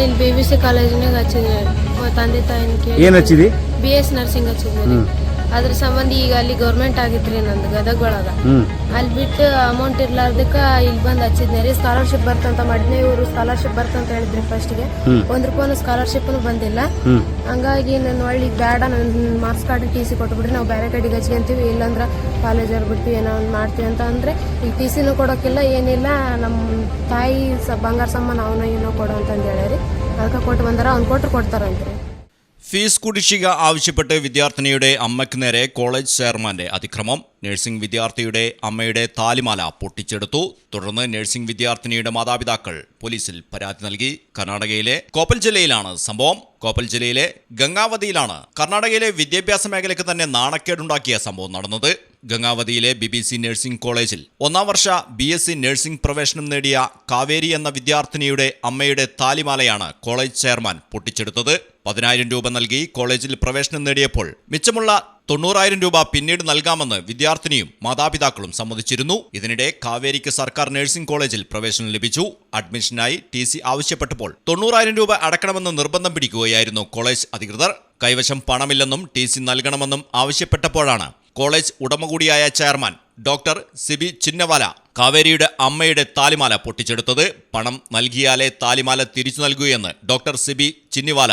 ನಾನು ಇಲ್ಲಿ B B C ಕಾಲೇಜಿನಾಗ ತಂದೆ ತಾಯಿನ ಕೇಳಿ. ಏನು ಹಚ್ಚಿದಿ? ಬಿ ಎಸ್ ನರ್ಸಿಂಗ್ ಹಚ್ಚಿದ್ವಿ. ಅದ್ರ ಸಂಬಂಧ ಈಗ ಅಲ್ಲಿ ಗೌರ್ಮೆಂಟ್ ಆಗಿತ್ರಿ ನಂದು ಗದಗ ಒಳಗ ಅಲ್ಲಿ ಬಿಟ್ಟು ಅಮೌಂಟ್ ಇರ್ಲಾರ್ದಕ್ಕ ಇಲ್ಲಿ ಬಂದು ಹಚ್ಚಿದ್ನೆ ರೀ. ಸ್ಕಾಲರ್ಶಿಪ್ ಬರ್ತಂತ ಮಾಡಿದ್ನೆ. ಇವರು ಸ್ಕಾಲರ್ಶಿಪ್ ಬರ್ತಂತ ಹೇಳಿದ್ರಿ ಫಸ್ಟ್ಗೆ. ಒಂದ್ ರೂಪಾಯಿ ಸ್ಕಾಲರ್ಶಿಪ್ ಬಂದಿಲ್ಲ. ಹಂಗಾಗಿ ನನ್ನ ಒಳ್ಳಿ ಬ್ಯಾಡ ಬೇಡ ನನ್ನ ಮಾರ್ಕ್ಸ್ ಕಾರ್ಡ್ ಟಿ ಸಿ ಕೊಟ್ಬಿಡ್ರಿ. ನಾವು ಬೇರೆ ಕಡೆಗೆ ಹಚ್ಕೊಂತೀವಿ. ಕಾಲೇಜ್ ಅವ್ರು ಬಿಡ್ತೀವಿ. ಏನೋ ಒಂದು ಮಾಡ್ತೀವಿ ಅಂತ ಅಂದ್ರೆ ಈಗ ಟಿ ಸಿನೂ ಕೊಡೋಕ್ಕಿಲ್ಲ ಏನಿಲ್ಲ ನಮ್ಮ ತಾಯಿ ಸ ಬಂಗಾರ ಸಮಾನ ಅವನ ಏನೋ ಕೊಡು ಅಂತಂದು ಹೇಳಿರಿ ಅದಕ್ಕೆ ಕೊಟ್ಟು ಬಂದಾರ ಅವ್ನು ಕೊಟ್ರು ಕೊಡ್ತಾರಂತ್ರಿ ഫീസ് കുടിശ്ശിക ആവശ്യപ്പെട്ട് വിദ്യാർത്ഥിനിയുടെ അമ്മയ്ക്ക് നേരെ കോളേജ് ചെയർമാന്റെ അതിക്രമം നഴ്സിംഗ് വിദ്യാർത്ഥിയുടെ അമ്മയുടെ താലിമാല പൊട്ടിച്ചെടുത്തു. തുടർന്ന് നഴ്സിംഗ് വിദ്യാർത്ഥിനിയുടെ മാതാപിതാക്കൾ പോലീസിൽ പരാതി നൽകി. കർണാടകയിലെ കോപ്പൽ ജില്ലയിലാണ് സംഭവം. കോപ്പൽ ജില്ലയിലെ ഗംഗാവതിയിലാണ് കർണാടകയിലെ വിദ്യാഭ്യാസ മേഖലയ്ക്ക് തന്നെ നാണക്കേടുണ്ടാക്കിയ സംഭവം നടന്നത്. ഗംഗാവതിയിലെ ബി ബി സി നഴ്സിംഗ് കോളേജിൽ ഒന്നാം വർഷ ബി എസ് സി നഴ്സിംഗ് പ്രവേശനം നേടിയ കാവേരി എന്ന വിദ്യാർത്ഥിനിയുടെ അമ്മയുടെ താലിമാലയാണ് കോളേജ് ചെയർമാൻ പൊട്ടിച്ചെടുത്തത്. പതിനായിരം രൂപ നൽകി കോളേജിൽ പ്രവേശനം നേടിയപ്പോൾ മിച്ചമുള്ള തൊണ്ണൂറായിരം രൂപ പിന്നീട് നൽകാമെന്ന് വിദ്യാർത്ഥിനിയും മാതാപിതാക്കളും സമ്മതിച്ചിരുന്നു. ഇതിനിടെ കാവേരിക്ക് സർക്കാർ നഴ്സിംഗ് കോളേജിൽ പ്രവേശനം ലഭിച്ചു. അഡ്മിഷനായി ടി സി ആവശ്യപ്പെട്ടപ്പോൾ തൊണ്ണൂറായിരം രൂപ അടക്കണമെന്ന് നിർബന്ധം പിടിക്കുകയായിരുന്നു കോളേജ് അധികൃതർ. കൈവശം പണമില്ലെന്നും ടി സി നൽകണമെന്നും ആവശ്യപ്പെട്ടപ്പോഴാണ് കോളേജ് ഉടമ കൂടിയായ ചെയർമാൻ ഡോക്ടർ സിബി ചിന്നവാല കാവേരിയുടെ അമ്മയുടെ താലിമാല പൊട്ടിച്ചെടുത്തത്. പണം നൽകിയാലേ താലിമാല തിരിച്ചു നൽകൂ എന്ന് ഡോക്ടർ സിബി ചിന്നിവാല